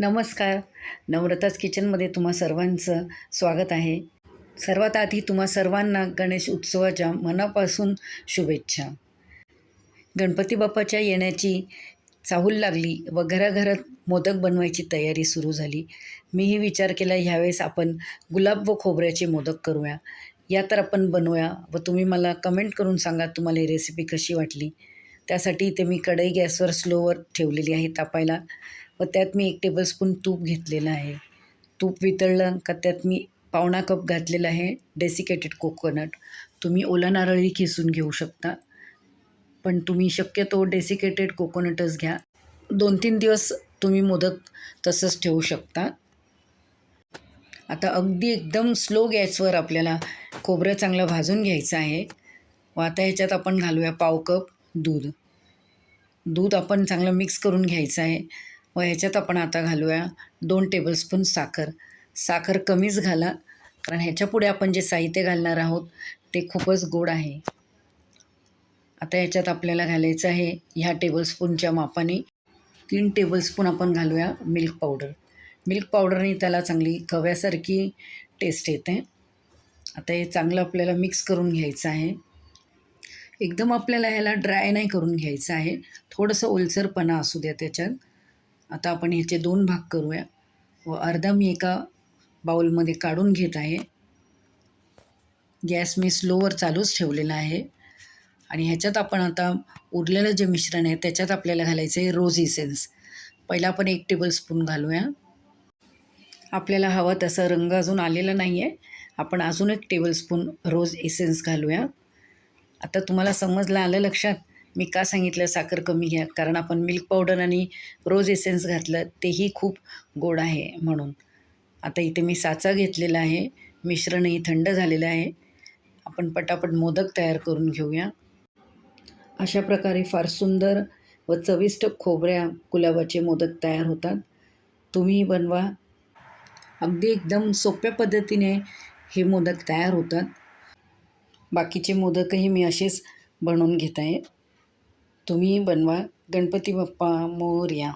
नमस्कार. नम्रताच किचनमध्ये तुम्हा सर्वांचं स्वागत आहे. सर्वात आधी तुम्हा सर्वांना गणेश उत्सवाच्या मनापासून शुभेच्छा. गणपती बाप्पाच्या येण्याची चाहूल लागली व घराघरात मोदक बनवायची तयारी सुरू झाली. मीही विचार केला ह्यावेळेस आपण गुलाब व खोबऱ्याचे मोदक करूया. या तर आपण बनवूया व तुम्ही मला कमेंट करून सांगा तुम्हाला रेसिपी कशी वाटली. त्यासाठी इथे मी कढई गॅसवर स्लोवर ठेवलेली आहे तापायला व त्यात मी एक टेबलस्पून तूप घेतलेलं आहे. तूप वितळलं का त्यात मी पावणा कप घातलेला आहे डेसिकेटेड कोकोनट तुम्ही ओला नारळही खिसून घेऊ शकता. पण तुम्ही शक्यतो डेसिकेटेड कोकोनटच घ्या. दोन तीन दिवस तुम्ही मोदक तसंच ठेवू शकता. आता अगदी एकदम स्लो गॅसवर आपल्याला खोबरं चांगलं भाजून घ्यायचं आहे. व आता ह्याच्यात आपण घालूया पाव कप दूध. दूध आपण चांगलं मिक्स करून घ्यायचं आहे. व ह्याच्यात आपण आता घालूया दोन टेबलस्पून साखर. साखर कमीच घाला कारण ह्याच्यापुढे आपण जे साहित्य घालणार आहोत ते खूपच गोड आहे. आता ह्याच्यात आपल्याला घालायचं आहे ह्या टेबलस्पूनच्या मापाने. तीन टेबलस्पून आपण घालूया मिल्क पावडर मिल्क पावडरने त्याला चांगली खव्यासारखी टेस्ट येते. आता हे चांगलं आपल्याला मिक्स करून घ्यायचं आहे. एकदम आपल्याला ह्याला ड्राय नाही करून घ्यायचं आहे. थोडंसं ओलसरपणा असू द्या त्याच्यात. आता आपण ह्याचे दोन भाग करूया. व अर्धा मी एका बाउलमध्ये काढून घेत आहे. गॅस मी स्लोवर चालूच ठेवलेला आहे. आणि ह्याच्यात आपण आता उरलेलं जे मिश्रण आहे त्याच्यात आपल्याला घालायचं आहे रोज इसेन्स पहिला आपण एक टेबलस्पून घालूया. आपल्याला हवा तसा रंग अजून आलेला नाही आहे आपण अजून एक टेबलस्पून रोज इसेन्स घालूया. आता तुम्हाला समजलं आलं लक्षात. मी का सांगितलं साखर कमी घ्या? कारण आपण मिल्क पावडर आणि रोज एसेन्स घातलं तेही खूप गोड आहे म्हणून. आता इथे मी साचा घेतलेला आहे. मिश्रणही थंड झालेलं आहे. आपण पटापट मोदक तयार करून घेऊया. अशा प्रकारे फार सुंदर व चविष्ट खोबऱ्या गुलाबाचे मोदक तयार होतात. तुम्ही बनवा. अगदी एकदम सोप्या पद्धतीने हे मोदक तयार होतात. बाकीचे मोदकही मी असेच बनवून घेत आहे. तुम्ही बनवा. गणपती बाप्पा मोरया.